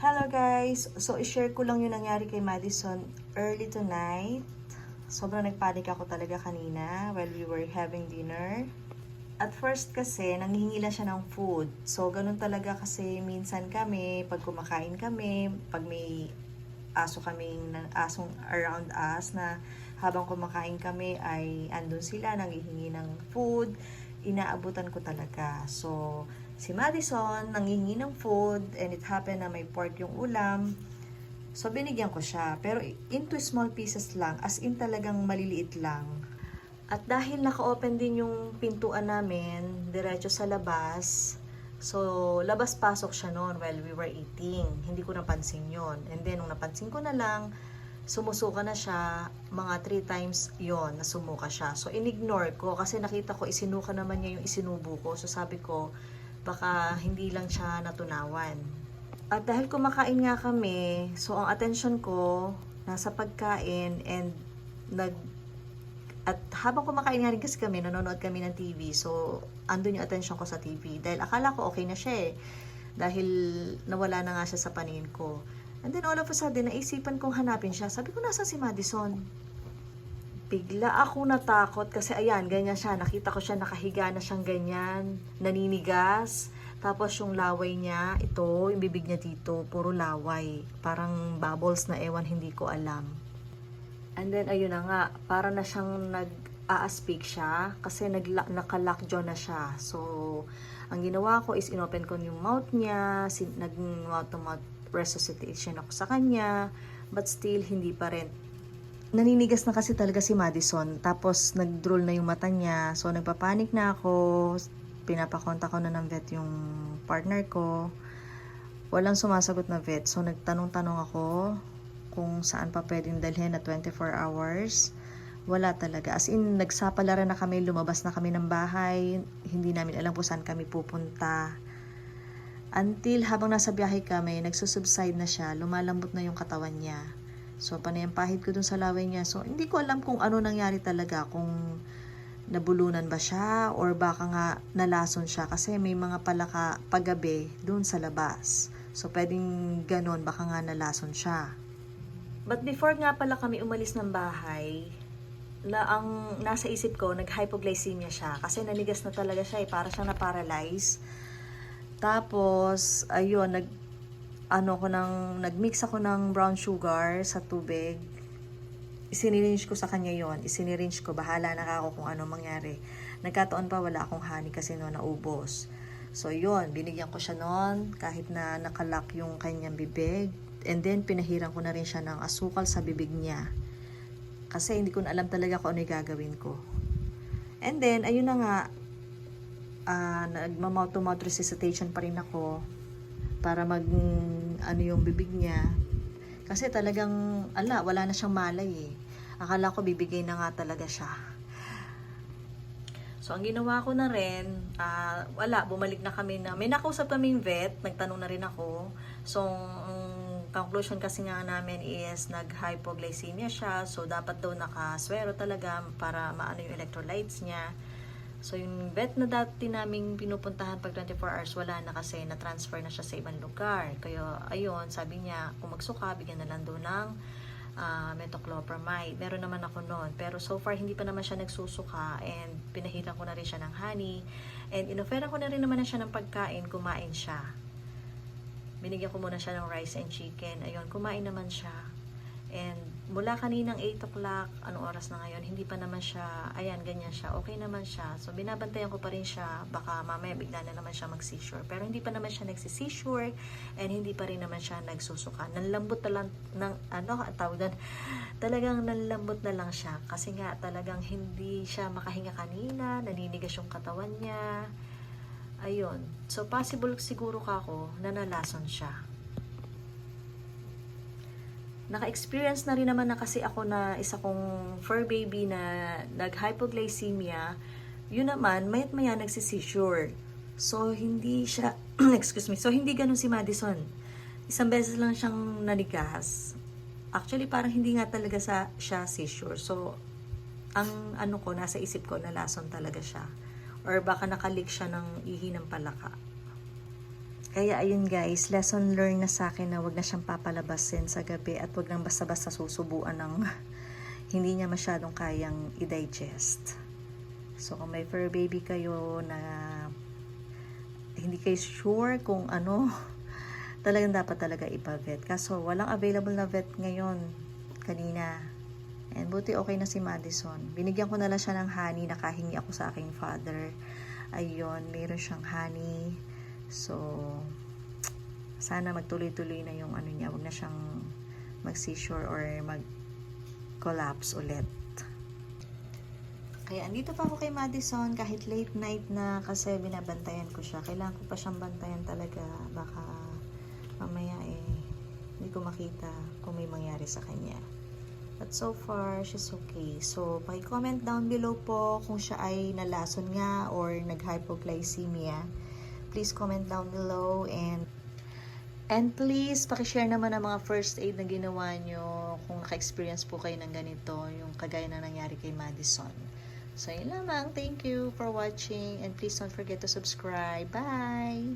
Hello guys! So, i-share ko lang yung nangyari kay Madison early tonight. Sobrang nagpanik ako talaga kanina while we were having dinner. At first kasi, nanghihingi lang siya ng food. So, ganun talaga kasi minsan kami, pag kumakain kami, pag may aso kaming asong around us na habang kumakain kami ay andun sila, nanghihingi ng food, inaabutan ko talaga. So, si Madison nanghihingi ng food and it happened na may pork yung ulam. So, binigyan ko siya. Pero into small pieces lang, as in talagang maliliit lang. At dahil naka-open din yung pintuan namin, diretso sa labas, so labas-pasok siya noon while we were eating. Hindi ko napansin yon And then, nung napansin ko na lang, sumusuka na siya, mga three times yon na sumuka siya. So, inignore ko kasi nakita ko isinuka naman niya yung isinubo ko. So, sabi ko, baka hindi lang siya natunawan. At dahil kumakain nga kami, so ang attention ko nasa pagkain and nag at habang kumakain nga rin kasi kami, nanonood kami ng TV. So, andun yung attention ko sa TV. Dahil akala ko okay na siya eh. Dahil nawala na nga siya sa paningin ko. And then all of a sudden, naisipan kong hanapin siya. Sabi ko, nasa si Madison? Bigla ako natakot kasi ayan, ganyan siya. Nakita ko siya nakahiga na siyang ganyan, naninigas. Tapos yung laway niya, ito, yung bibig niya dito, puro laway. Parang bubbles na ewan, hindi ko alam. And then, ayun na nga, para na siyang nag-a-speak siya kasi nagla- naka-lockjaw na siya. So, ang ginawa ko is inopen ko yung mouth niya, nag-mouth-to-mouth resuscitation ako sa kanya, but still, hindi pa rin. Naninigas na kasi talaga si Madison, tapos nag-drool na yung mata niya, so nagpapanik na ako, pinapakonta ko na ng vet yung partner ko, walang sumasagot na vet, so nagtanong-tanong ako, kung saan pa pwedeng dalhin na 24 hours. Wala talaga. As in, nagsapalaran na kami, lumabas na kami ng bahay. Hindi namin alam kung saan kami pupunta. Until habang nasa biyahe kami, nagsusubside na siya, lumalambot na yung katawan niya. So, panayampahid ko dun sa laway niya. So, hindi ko alam kung ano nangyari talaga. Kung nabulunan ba siya or baka nga nalason siya kasi may mga palaka paggabi dun sa labas. So, pwedeng ganon, baka nga nalason siya. But before nga pala kami umalis ng bahay, na ang nasa isip ko, nag-hypoglycemia siya. Kasi nanigas na talaga siya eh, para siyang na-paralyze. Tapos, ayun, nag, ano ko ng, nag-mix ako ng brown sugar sa tubig. Isiniringe ko sa kanya yon Isiniringe ko, bahala na ako kung ano mangyari. Nagkataon pa, wala akong honey kasi noon naubos. So, yun, binigyan ko siya noon kahit na nakalock yung kanyang bibig. And then, pinahiran ko na rin siya ng asukal sa bibig niya. Kasi hindi ko na alam talaga kung ano yung gagawin ko. And then, ayun na nga, uh, nagmamouth-to-mouth resuscitation pa rin ako para mag, ano yung bibig niya. Kasi talagang, ala, wala na siyang malay eh. Akala ko bibigay na nga talaga siya. So, ang ginawa ko na rin, ah, wala, bumalik na kami na, may nakausap kaming vet, nagtanong na rin ako. So, ang conclusion kasi nga namin is nag-hypoglycemia siya, so dapat daw nakaswero talaga para maano yung electrolytes niya. So, yung vet na dati naming pinupuntahan pag 24 hours, wala na kasi na-transfer na siya sa ibang lugar. Kaya, ayun, sabi niya, kung magsuka, bigyan na lang doon ng uh, metoclopramide. Meron naman ako noon. Pero so far, hindi pa naman siya nagsusuka and pinahiran ko na rin siya ng honey. And inoferan ko na rin naman na siya ng pagkain, kumain siya. Binigyan ko muna siya ng rice and chicken. Ayun, kumain naman siya. And mula kaninang 8 o'clock, anong oras na ngayon, hindi pa naman siya, ayan, ganyan siya, okay naman siya. So, binabantayan ko pa rin siya, baka mamaya bigla na naman siya mag-seizure. Pero hindi pa naman siya nagsi-seizure, and hindi pa rin naman siya nagsusuka. Nanlambot na lang, ng, ano, tawag doon, talagang nanlambot na lang siya. Kasi nga, talagang hindi siya makahinga kanina, naninigas yung katawan niya. Ayun. So, possible siguro ka ako na nalason siya naka-experience na rin naman na kasi ako na isa kong fur baby na nag-hypoglycemia, yun naman, mayat maya nagsisisure. So, hindi siya, excuse me, so hindi ganun si Madison. Isang beses lang siyang nanigas. Actually, parang hindi nga talaga sa, siya seizure. So, ang ano ko, nasa isip ko, nalason talaga siya. Or baka nakalik siya ng ihi ng palaka. Kaya ayun guys, lesson learned na sa akin na wag na siyang papalabasin sa gabi at wag nang basta-basta susubuan ng hindi niya masyadong kayang i-digest. So kung may fur baby kayo na hindi kayo sure kung ano, talagang dapat talaga ipa-vet. Kaso walang available na vet ngayon kanina. And buti okay na si Madison. Binigyan ko na lang siya ng honey, nakahingi ako sa aking father. Ayun, meron siyang honey. So, sana magtuloy-tuloy na yung ano niya, wag na siyang mag-seizure or mag-collapse ulit. Kaya andito pa ako kay Madison kahit late night na kasi binabantayan ko siya. Kailangan ko pa siyang bantayan talaga. Baka mamaya eh hindi ko makita kung may mangyari sa kanya. But so far, she's okay. So, paki-comment down below po kung siya ay nalason nga or nag-hypoglycemia. Please comment down below and And please, pakishare naman ang mga first aid na ginawa nyo kung naka-experience po kayo ng ganito, yung kagaya na nangyari kay Madison. So, yun lamang. Thank you for watching and please don't forget to subscribe. Bye!